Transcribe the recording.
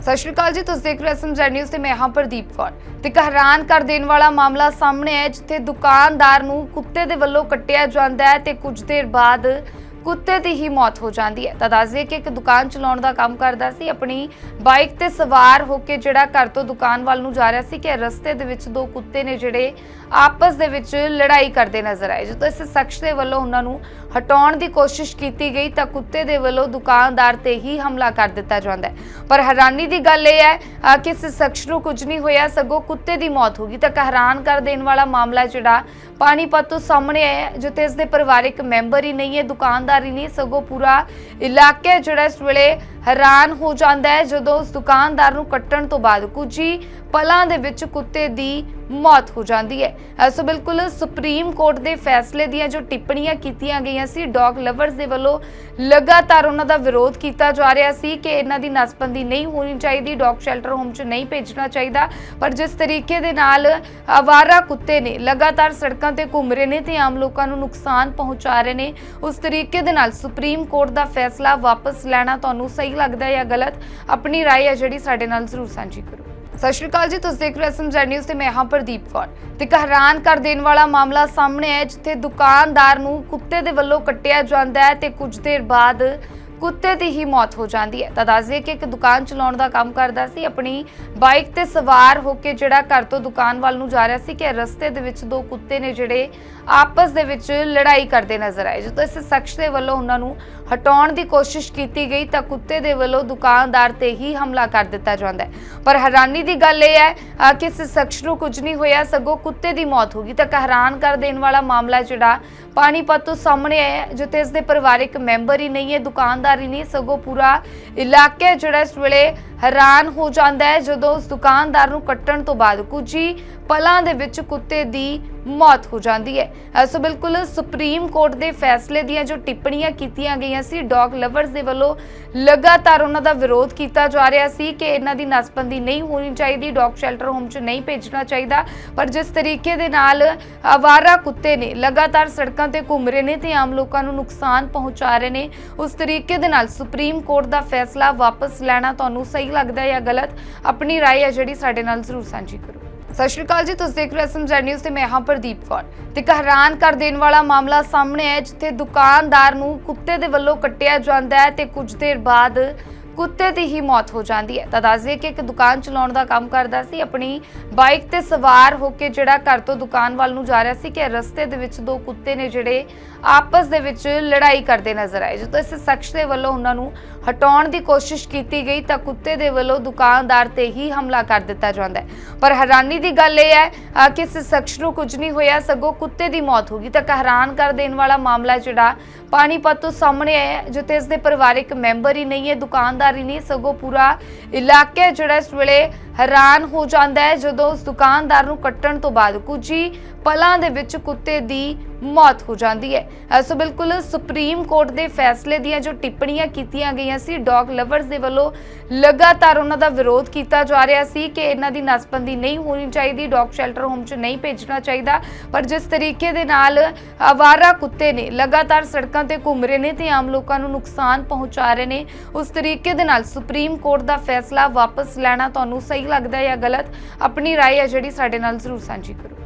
ਸਤਿ ਸ਼੍ਰੀ ਅਕਾਲ ਜੀ, ਤੁਸੀਂ ਦੇਖ ਰਹੇ ਹੋ ਐਸਐਮਜ਼ੈਡ ਨਿਊਜ਼ ਤੇ ਮੈਂ ਹਾਂ ਪ੍ਰਦੀਪ ਕੌਰ। ਤੇ ਇੱਕ ਹੈਰਾਨ ਕਰ ਦੇਣ ਵਾਲਾ ਮਾਮਲਾ ਸਾਹਮਣੇ ਹੈ, ਜਿੱਥੇ ਦੁਕਾਨਦਾਰ ਨੂੰ ਕੁੱਤੇ ਦੇ ਵੱਲੋਂ ਕੱਟਿਆ ਜਾਂਦਾ ਹੈ ਤੇ ਕੁਝ ਦੇਰ ਬਾਅਦ ਕੁੱਤੇ ਦੀ ਹੀ ਮੌਤ ਹੋ ਜਾਂਦੀ ਹੈ। ਤਾਂ ਦੱਸ ਦਈਏ ਕਿ ਇੱਕ ਦੁਕਾਨ ਚਲਾਉਣ ਦਾ ਕੰਮ ਕਰਦਾ ਸੀ। ਆਪਣੀ ਬਾਈਕ ਤੇ ਸਵਾਰ ਹੋ ਕੇ ਜਿਹੜਾ ਘਰ ਤੋਂ ਦੁਕਾਨ ਵੱਲ ਨੂੰ ਜਾ ਰਿਹਾ ਸੀ ਕਿ ਰਸਤੇ ਦੇ ਵਿੱਚ ਦੋ ਕੁੱਤੇ ਨੇ ਜਿਹੜੇ ਆਪਸ ਦੇ ਵਿੱਚ ਲੜਾਈ ਕਰਦੇ ਨਜ਼ਰ ਆਏ। ਜਦੋਂ ਇਸ ਸ਼ਖਸ ਦੇ ਵੱਲੋਂ ਉਹਨਾਂ ਨੂੰ ਹਟਾਉਣ ਦੀ ਕੋਸ਼ਿਸ਼ ਕੀਤੀ ਗਈ, ਤਾਂ ਕੁੱਤੇ ਦੇ ਵੱਲੋਂ ਦੁਕਾਨਦਾਰ ਤੇ ਹੀ ਹਮਲਾ ਕਰ ਦਿੱਤਾ ਜਾਂਦਾ ਹੈ। ਪਰ ਹੈਰਾਨੀ ਦੀ ਗੱਲ ਇਹ ਹੈ ਕਿ ਇਸ ਸ਼ਖਸ ਨੂੰ ਕੁਝ ਨਹੀਂ ਹੋਇਆ, ਸਗੋਂ ਕੁੱਤੇ ਦੀ ਮੌਤ ਹੋ ਗਈ। ਤਾਂ ਹੈਰਾਨ ਕਰ ਦੇਣ ਵਾਲਾ ਮਾਮਲਾ ਜਿਹੜਾ ਪਾਣੀਪਤ ਤੋਂ ਸਾਹਮਣੇ ਆਇਆ ਜਿੱਥੇ ਇਸ ਦੇ ਪਰਿਵਾਰਕ ਮੈਂਬਰ ਹੀ ਨਹੀਂ ਹੈ। ਦੁਕਾਨਦਾਰ ਹੀ ਨਹੀਂ ਸਗੋਂ ਪੂਰਾ ਇਲਾਕਾ ਜਿਹੜਾ ਇਸ ਵੇਲੇ ਹੈਰਾਨ ਹੋ ਜਾਂਦਾ ਹੈ ਜਦੋਂ ਉਸ ਦੁਕਾਨਦਾਰ ਨੂੰ ਕੱਟਣ ਤੋਂ ਬਾਅਦ ਕੁਝ ਹੀ ਪਲਾਂ ਦੇ ਵਿੱਚ ਕੁੱਤੇ ਦੀ ਮੌਤ ਹੋ ਜਾਂਦੀ ਹੈ। ਅ, ਸੋ ਬਿਲਕੁਲ ਸੁਪਰੀਮ ਕੋਰਟ ਦੇ ਫੈਸਲੇ ਦੀਆਂ ਜੋ ਟਿੱਪਣੀਆਂ ਕੀਤੀਆਂ ਗਈਆਂ ਸੀ ਡੌਗ ਲਵਰਸ ਦੇ ਵੱਲੋਂ ਲਗਾਤਾਰ ਉਹਨਾਂ ਦਾ ਵਿਰੋਧ ਕੀਤਾ ਜਾ ਰਿਹਾ ਸੀ ਕਿ ਇਹਨਾਂ ਦੀ ਨਸਬੰਦੀ ਨਹੀਂ ਹੋਣੀ ਚਾਹੀਦੀ ਡੌਗ ਸ਼ੈਲਟਰ ਹੋਮ 'ਚ ਨਹੀਂ ਭੇਜਣਾ ਚਾਹੀਦਾ। ਪਰ ਜਿਸ ਤਰੀਕੇ ਦੇ ਨਾਲ ਆਵਾਰਾ ਕੁੱਤੇ ਨੇ ਲਗਾਤਾਰ ਸੜਕਾਂ ਤੇ ਘੁੰਮ ਰਹੇ ਨੇ ਤੇ ਆਮ ਲੋਕਾਂ ਨੂੰ ਨੁਕਸਾਨ ਪਹੁੰਚਾ ਰਹੇ ਨੇ ਉਸ ਤਰੀਕੇ ਦੇ ਨਾਲ ਸੁਪਰੀਮ ਕੋਰਟ ਦਾ ਫੈਸਲਾ ਵਾਪਸ ਲੈਣਾ ਤੁਹਾਨੂੰ ਸਹੀ ਲੱਗਦਾ ਹੈ ਜਾਂ ਗਲਤ ਆਪਣੀ رائے ਹੈ ਜਿਹੜੀ ਸਾਡੇ ਨਾਲ ਜ਼ਰੂਰ ਸਾਂਝੀ ਕਰੋ ਸਤਿ ਸ਼੍ਰੀ ਅਕਾਲ ਜੀ ਤੁਸੀਂ ਦੇਖ ਰਹੇ ਹੋ ਐਸਐਮਜ਼ੈਡ ਨਿਊਜ਼ ਤੇ ਮੈਂ ਹਾਂ ਪ੍ਰਦੀਪ ਕੌਰ ਤੇ ਇੱਕ ਹੈਰਾਨ ਕਰ ਦੇਣ ਵਾਲਾ ਮਾਮਲਾ ਸਾਹਮਣੇ ਹੈ ਜਿੱਥੇ ਦੁਕਾਨਦਾਰ ਨੂੰ ਕੁੱਤੇ ਦੇ ਵੱਲੋਂ ਕੱਟਿਆ ਜਾਂਦਾ ਹੈ ਤੇ ਕੁਝ ਦੇਰ ਬਾਅਦ ਕੁੱਤੇ ਦੀ ਹੀ ਮੌਤ ਹੋ ਜਾਂਦੀ ਹੈ। ਤਾਂ ਦੱਸ ਦਈਏ ਕਿ ਇੱਕ ਦੁਕਾਨ ਚਲਾਉਣ ਦਾ ਕੰਮ ਕਰਦਾ ਸੀ। ਆਪਣੀ ਬਾਈਕ ਤੇ ਸਵਾਰ ਹੋ ਕੇ ਜਿਹੜਾ ਘਰ ਤੋਂ ਦੁਕਾਨ ਵੱਲ ਨੂੰ ਜਾ ਰਿਹਾ ਸੀ ਕਿ ਰਸਤੇ ਦੇ ਵਿੱਚ ਦੋ ਕੁੱਤੇ ਨੇ ਜਿਹੜੇ ਆਪਸ ਦੇ ਵਿੱਚ ਲੜਾਈ ਕਰਦੇ ਨਜ਼ਰ ਆਏ। ਜਦੋਂ ਇਸ ਸ਼ਖਸ ਦੇ ਵੱਲੋਂ ਉਹਨਾਂ ਨੂੰ ਹਟਾਉਣ ਦੀ ਕੋਸ਼ਿਸ਼ ਕੀਤੀ ਗਈ ਤਾਂ ਕੁੱਤੇ ਦੇ ਵੱਲੋਂ ਦੁਕਾਨਦਾਰ ਤੇ ਹੀ ਹਮਲਾ ਕਰ ਦਿੱਤਾ ਜਾਂਦਾ ਹੈ। ਪਰ ਹੈਰਾਨੀ ਦੀ ਗੱਲ ਇਹ ਹੈ ਕਿ ਇਸ ਸ਼ਖਸ ਨੂੰ ਕੁਝ ਨਹੀਂ ਹੋਇਆ, ਸਗੋਂ ਕੁੱਤੇ ਦੀ ਮੌਤ ਹੋ ਗਈ। ਤਾਂ ਹੈਰਾਨ ਕਰ ਦੇਣ ਵਾਲਾ ਮਾਮਲਾ ਜਿਹੜਾ ਪਾਣੀਪਤ ਤੋਂ ਸਾਹਮਣੇ ਆਇਆ ਜਿੱਥੇ ਇਸ ਦੇ ਪਰਿਵਾਰਕ ਮੈਂਬਰ ਹੀ ਨਹੀਂ ਹੈ, ਦੁਕਾਨਦਾਰ ਹੀ ਨਹੀਂ ਸਗੋਂ ਪੂਰਾ ਇਲਾਕਾ ਜਿਹੜਾ ਇਸ ਵੇਲੇ ਹੈਰਾਨ ਹੋ ਜਾਂਦਾ ਹੈ ਜਦੋਂ ਉਸ ਦੁਕਾਨਦਾਰ ਨੂੰ ਕੱਟਣ ਤੋਂ ਬਾਅਦ ਕੁਝ ਹੀ ਪਲਾਂ ਦੇ ਵਿੱਚ ਕੁੱਤੇ ਦੀ ਮੌਤ ਹੋ ਜਾਂਦੀ ਹੈ ਅ, ਸੋ ਬਿਲਕੁਲ ਸੁਪਰੀਮ ਕੋਰਟ ਦੇ ਫੈਸਲੇ ਦੀਆਂ ਜੋ ਟਿੱਪਣੀਆਂ ਕੀਤੀਆਂ ਗਈਆਂ ਸੀ ਡੌਗ ਲਵਰਸ ਦੇ ਵੱਲੋਂ ਲਗਾਤਾਰ ਉਹਨਾਂ ਦਾ ਵਿਰੋਧ ਕੀਤਾ ਜਾ ਰਿਹਾ ਸੀ ਕਿ ਇਹਨਾਂ ਦੀ ਨਸਬੰਦੀ ਨਹੀਂ ਹੋਣੀ ਚਾਹੀਦੀ ਡੌਗ ਸ਼ੈਲਟਰ ਹੋਮ 'ਚ ਨਹੀਂ ਭੇਜਣਾ ਚਾਹੀਦਾ ਪਰ ਜਿਸ ਤਰੀਕੇ ਦੇ ਨਾਲ ਆਵਾਰਾ ਕੁੱਤੇ ਨੇ ਲਗਾਤਾਰ ਸੜਕਾਂ ਤੇ ਘੁੰਮ ਰਹੇ ਨੇ ਤੇ ਆਮ ਲੋਕਾਂ ਨੂੰ ਨੁਕਸਾਨ ਪਹੁੰਚਾ ਰਹੇ ਨੇ ਉਸ ਤਰੀਕੇ ਦੇ ਨਾਲ ਸੁਪਰੀਮ ਕੋਰਟ ਦਾ ਫੈਸਲਾ ਵਾਪਸ ਲੈਣਾ ਤੁਹਾਨੂੰ ਸਹੀ ਲੱਗਦਾ ਹੈ ਜਾਂ ਗਲਤ ਆਪਣੀ رائے ਹੈ ਜਿਹੜੀ ਸਾਡੇ ਨਾਲ ਜ਼ਰੂਰ ਸਾਂਝੀ ਕਰੋ ਸਤਿ ਸ਼੍ਰੀ ਅਕਾਲ ਜੀ, ਤੁਸੀਂ ਦੇਖ ਰਹੇ ਹੋ ਐਸਐਮਜ਼ੈਡ ਨਿਊਜ਼ ਤੇ ਮੈਂ ਹਾਂ ਪ੍ਰਦੀਪ ਕੌਰ। ਤੇ ਇੱਕ ਹੈਰਾਨ ਕਰ ਦੇਣ ਵਾਲਾ ਮਾਮਲਾ ਸਾਹਮਣੇ ਹੈ, ਜਿੱਥੇ ਦੁਕਾਨਦਾਰ ਨੂੰ ਕੁੱਤੇ ਦੇ ਵੱਲੋਂ ਕੱਟਿਆ ਜਾਂਦਾ ਹੈ ਤੇ ਕੁਝ ਦੇਰ ਬਾਅਦ ਕੁੱਤੇ ਦੀ ਹੀ ਮੌਤ ਹੋ ਜਾਂਦੀ ਹੈ। ਤਾਂ ਦੱਸ ਦਈਏ ਕਿ ਇੱਕ ਦੁਕਾਨ ਚਲਾਉਣ ਦਾ ਕੰਮ ਕਰਦਾ ਸੀ। ਆਪਣੀ ਬਾਈਕ ਤੇ ਸਵਾਰ ਹੋ ਕੇ ਜਿਹੜਾ ਘਰ ਤੋਂ ਦੁਕਾਨ ਵੱਲ ਨੂੰ ਜਾ ਰਿਹਾ ਸੀ ਕਿ ਰਸਤੇ ਦੇ ਵਿੱਚ ਦੋ ਕੁੱਤੇ ਨੇ ਜਿਹੜੇ ਆਪਸ ਦੇ ਵਿੱਚ ਲੜਾਈ ਕਰਦੇ ਨਜ਼ਰ ਆਏ। ਜਦੋਂ ਇਸ ਸ਼ਖਸ ਦੇ ਵੱਲੋਂ ਉਹਨਾਂ ਨੂੰ ਹਟਾਉਣ ਦੀ ਕੋਸ਼ਿਸ਼ ਕੀਤੀ ਗਈ ਤਾਂ ਕੁੱਤੇ ਦੇ ਵੱਲੋਂ ਦੁਕਾਨਦਾਰ ਤੇ ਹੀ ਹਮਲਾ ਕਰ ਦਿੱਤਾ ਜਾਂਦਾ ਹੈ। ਪਰ ਹੈਰਾਨੀ ਦੀ ਗੱਲ ਇਹ ਹੈ ਕਿ ਇਸ ਸ਼ਖਸ ਨੂੰ ਕੁਝ ਨਹੀਂ ਹੋਇਆ, ਸਗੋਂ ਕੁੱਤੇ ਦੀ ਮੌਤ ਹੋ ਗਈ। ਤਾਂ ਹੈਰਾਨ ਕਰ ਦੇਣ ਵਾਲਾ ਮਾਮਲਾ ਜਿਹੜਾ ਪਾਣੀਪਤ ਤੋਂ ਸਾਹਮਣੇ ਆਇਆ ਜਿੱਥੇ ਇਸ ਦੇ ਪਰਿਵਾਰਕ ਮੈਂਬਰ ਹੀ ਨਹੀਂ ਹੈ। ਦੁਕਾਨਦਾਰ ਹੀ ਨਹੀਂ ਸਗੋਂ ਪੂਰਾ ਇਲਾਕਾ ਜਿਹੜਾ ਇਸ ਵੇਲੇ ਹੈਰਾਨ ਹੋ ਜਾਂਦਾ ਹੈ ਜਦੋਂ ਉਸ ਦੁਕਾਨਦਾਰ ਨੂੰ ਕੱਟਣ ਤੋਂ ਬਾਅਦ ਕੁਝ ਹੀ ਪਲਾਂ ਦੇ ਵਿੱਚ ਕੁੱਤੇ ਦੀ ਮੌਤ ਹੋ ਜਾਂਦੀ ਹੈ। ਅ, ਸੋ ਬਿਲਕੁਲ ਸੁਪਰੀਮ ਕੋਰਟ ਦੇ ਫੈਸਲੇ ਦੀਆਂ ਜੋ ਟਿੱਪਣੀਆਂ ਕੀਤੀਆਂ ਗਈਆਂ ਸੀ ਡੌਗ ਲਵਰਸ ਦੇ ਵੱਲੋਂ ਲਗਾਤਾਰ ਉਹਨਾਂ ਦਾ ਵਿਰੋਧ ਕੀਤਾ ਜਾ ਰਿਹਾ ਸੀ ਕਿ ਇਹਨਾਂ ਦੀ ਨਸਬੰਦੀ ਨਹੀਂ ਹੋਣੀ ਚਾਹੀਦੀ ਡੌਗ ਸ਼ੈਲਟਰ ਹੋਮ 'ਚ ਨਹੀਂ ਭੇਜਣਾ ਚਾਹੀਦਾ। ਪਰ ਜਿਸ ਤਰੀਕੇ ਦੇ ਨਾਲ ਆਵਾਰਾ ਕੁੱਤੇ ਨੇ ਲਗਾਤਾਰ ਸੜਕਾਂ ਤੇ ਘੁੰਮ ਰਹੇ ਨੇ ਤੇ ਆਮ ਲੋਕਾਂ ਨੂੰ ਨੁਕਸਾਨ ਪਹੁੰਚਾ ਰਹੇ ਨੇ ਉਸ ਤਰੀਕੇ ਦੇ ਨਾਲ ਸੁਪਰੀਮ ਕੋਰਟ ਦਾ ਫੈਸਲਾ ਵਾਪਸ ਲੈਣਾ ਤੁਹਾਨੂੰ ਸਹੀ ਲੱਗਦਾ ਹੈ ਜਾਂ ਗਲਤ ਆਪਣੀ رائے ਹੈ ਜਿਹੜੀ ਸਾਡੇ ਨਾਲ ਜ਼ਰੂਰ ਸਾਂਝੀ ਕਰੋ